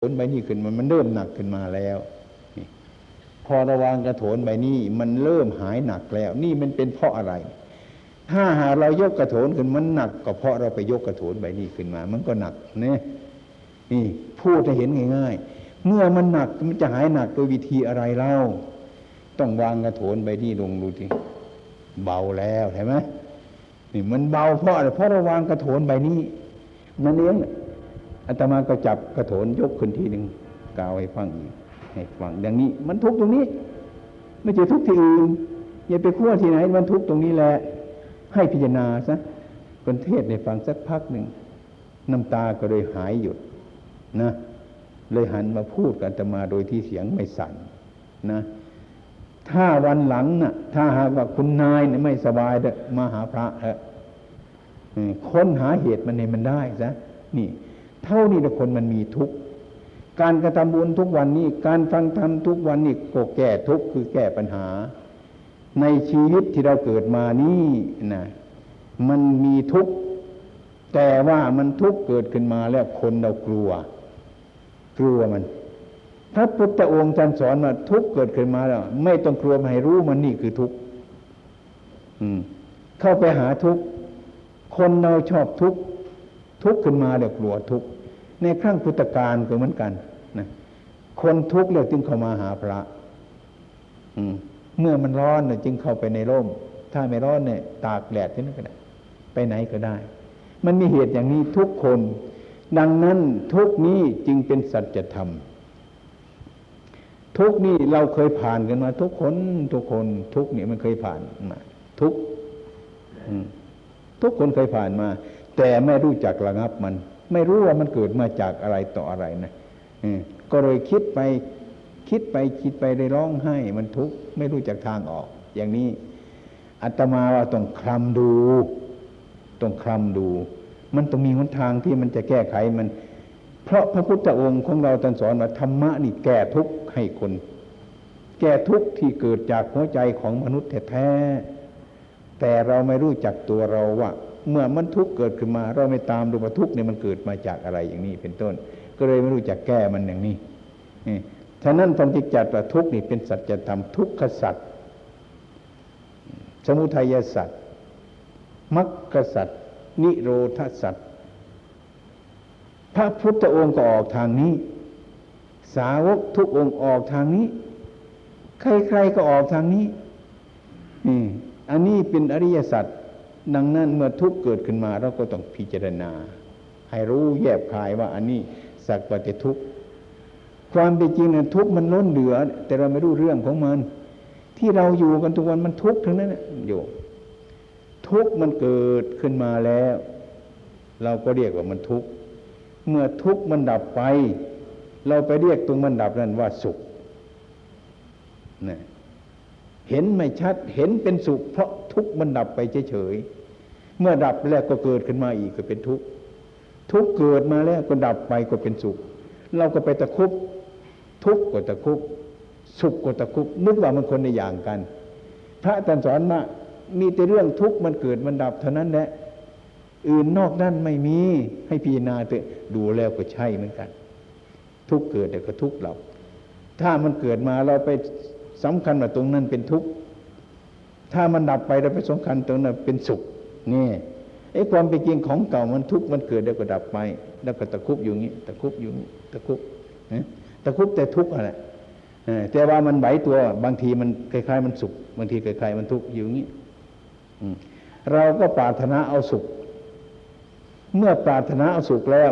โถนใบนี้ขึ้นมามันเริ่มหนักขึ้นมาแล้ว พอระวางกระโถนใบนี้มันเริ่มหายหนักแล้ว นี่มันเป็นเพราะอะไร ถ้าหาเรายกกระโถนขึ้นมันหนักก็เพราะเราไปยกกระโถนใบนี้ขึ้นมา มันก็หนักเนี่ยนี่พูดให้เห็นง่าย ๆ เมื่อมันหนักมันจะหายหนักโดยวิธีอะไรเล่า ต้องวางกระโถนใบนี้ลงดูทีเบาแล้วใช่ไหมนี่มันเบาเพราะอะไรเพราะเราวางกระโถนใบนี้นั่นเอง อาตมาก็จับกระโถนยกขึ้นทีหนึ่งกล่าวให้ฟังอีกให้ฟังดังนี้ มันทุกตรงนี้ ไม่ใช่ทุกที่อื่นอย่าไปขั้วที่ไหน มันทุกตรงนี้แหละ ให้พิจารณาซะคนเทศในฟังสักพักหนึ่งน้ำตาก็เลยหายหยุดนะ เลยหันมาพูดกันอาตมาโดยที่เสียงไม่สั่นนะถ้าวันหลังนะ่ะ ถ้าหากว่าคุณนายเนี่ยไม่สบายเด้มาหาพระเถอะค้นหาเหตุมันในมันได้ซะนี่ เท่านี้ละคนมันมีทุกข์การกระทำบุญทุกวันนี้ การฟังธรรมทุกวันนี้ก็แก้ทุกข์คือแก้ปัญหา ในชีวิตที่เราเกิดมานี่นะมันมีทุกข์แต่ว่ามันทุกข์เกิดขึ้นมาแล้วคนเรากลัว กลัวมันพระพุทธองค์ท่านสอนว่าทุกข์เกิดขึ้นมาแล้ว ไม่ต้องกลัวให้รู้มันนี่คือทุกข์เข้าไปหาทุกข์คนเราชอบทุกข์ ทุกข์ขึ้นมาเดี๋ยวกลัวทุกข์ในครั้งพุทธกาลก็เหมือนกันนะคนทุกข์เรียกจึงเข้ามาหาพระอืมเมื่อมันร้อนเนี่ยจึงเข้าไปในร่ม ถ้าไม่ร้อนเนี่ยตากแดดที่นั่นก็ได้ ไปไหนก็ได้ มันมีเหตุอย่างนี้ทุกคน ดังนั้นทุกนี้จึงเป็นสัจธรรม ทุกนี้เราเคยผ่านกันมา ทุกคนทุกคน ทุกนี่มันเคยผ่านมาทุกทุกคนเคยผ่านมา แต่ไม่รู้จักระงับมัน ไม่รู้ว่ามันเกิดมาจากอะไรต่ออะไรนะก็เลยคิดไปคิดไปคิดไปได้ร้องไห้ มันทุกข์ไม่รู้จักทางออก อย่างนี้อาตมาว่าต้องคลำดูต้องคลำดู มันต้องมีหนทางที่มันจะแก้ไขมัน เพราะพระพุทธองค์ของเราตรัสสอนว่าธรรมะนี่แก้ทุกข์ให้คน แก้ทุกข์ที่เกิดจากหัวใจของมนุษย์แท้แต่เราไม่รู้จักตัวเราว่า เมื่อมันทุกข์เกิดขึ้นมา เราไม่ตามดูว่าทุกข์เนี่ยมันเกิดมาจากอะไรอย่างนี้เป็นต้น ก็เลยไม่รู้จักแก้มันอย่างนี้ฉะนั้นท่านที่จัดว่าทุกข์นี่เป็นสัจธรรมทุกขสัจสมุทัยสัจมรรคสัจนิโรธสัจพระพุทธองค์ก็ออกทางนี้ สาวกทุกองค์ออกทางนี้ ใครๆก็ออกทางนี้นี่อันนี้เป็นอริยสัจ ดังนั้นเมื่อทุกเกิดขึ้นมาเราก็ต้องพิจารณา ให้รู้แยบคายว่าอันนี้สักปฏิทุกความเป็นจริงเนี่ยทุกมันล้นเหลือ แต่เราไม่รู้เรื่องของมัน ที่เราอยู่กันทุกวันมันทุกข์ทั้งนั้นอยู่ทุกมันเกิดขึ้นมาแล้ว เราก็เรียกว่ามันทุกเมื่อทุกมันดับไป เราไปเรียกตรงมันดับนั้นว่าสุขนะ เห็นไม่ชัดเห็นเป็นสุข เพราะทุกข์มันดับไปเฉยๆเมื่อดับแล้วก็เกิดขึ้นมาอีกก็เป็นทุกข์ทุกข์เกิดมาแล้วก็ดับไปก็เป็นสุข เราก็ไปตะคุบทุกข์ก็ตะคุบสุขก็ตะคุบนึกว่ามันคนในอย่างกัน พระท่านสอนมามีแต่เรื่องทุกข์มันเกิดมันดับเท่านั้นแหละอื่นนอกนั้นไม่มีให้พิจารณาเถอะดูแล้วก็ใช่เหมือนกัน ทุกข์เกิดแต่ก็ทุกข์ดับถ้ามันเกิดมาเราไป สำคัญว่าตรงนั้นเป็นทุกข์ถ้ามันดับไปเราไปสำคัญตรงนั้นเป็นสุขนี่ไอ้ความเป็นจริงของเก่ามันทุกข์มันเกิดแล้วก็ดับไป แล้วก็ตะคุบอยู่งี้ ตะคุบอยู่งี้ตะคุบตะคุบแต่ทุกข์อะไรแต่ว่ามันไหวตัวบางทีมันคล้ายๆ มันสุข บางทีคล้ายๆมันทุกข์อยู่งี้เราก็ปรารถนาเอาสุข เมื่อปรารถนาเอาสุขแล้ว